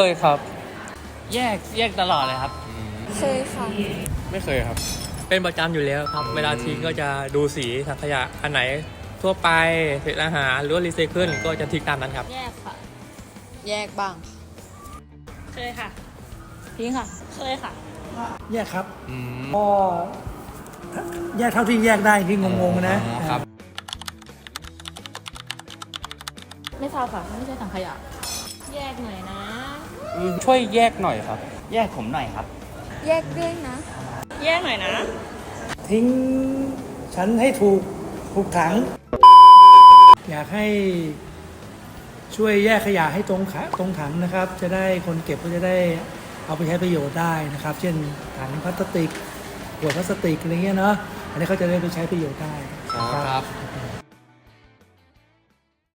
เคยครับ แยกแยกตลอดเลยครับ เคยค่ะ ไม่เคยครับ เป็นประจำอยู่แล้วครับ เวลาทิ้งก็จะดูสีถังขยะอันไหนทั่วไปเศษอาหารหรือว่ารีไซเคิลก็จะทิ้งตามนั้นครับ แยกค่ะ แยกบ้าง เคยค่ะ ทิ้งค่ะ เคยค่ะ แยกครับอืมก็แยกเท่าที่แยกได้ที่งงๆนะอ๋อครับ ไม่ทราบค่ะ ไม่ใช่ถังขยะ แยกหน่อยนะ ช่วยแยกหน่อยครับ แยกผมหน่อยครับ แยกด้วยนะ แยกหน่อยนะ ทิ้งฉันให้ถูกถูกถัง อยากให้ช่วยแยกขยะให้ตรงขะตรงถังนะครับ จะได้คนเก็บก็จะได้เอาไปใช้ประโยชน์ได้นะครับ เช่นถังพลาสติกขวดพลาสติกอะไรเงี้ยเนาะอันนี้เขาจะได้ไปใช้ประโยชน์ได้ ครับนะ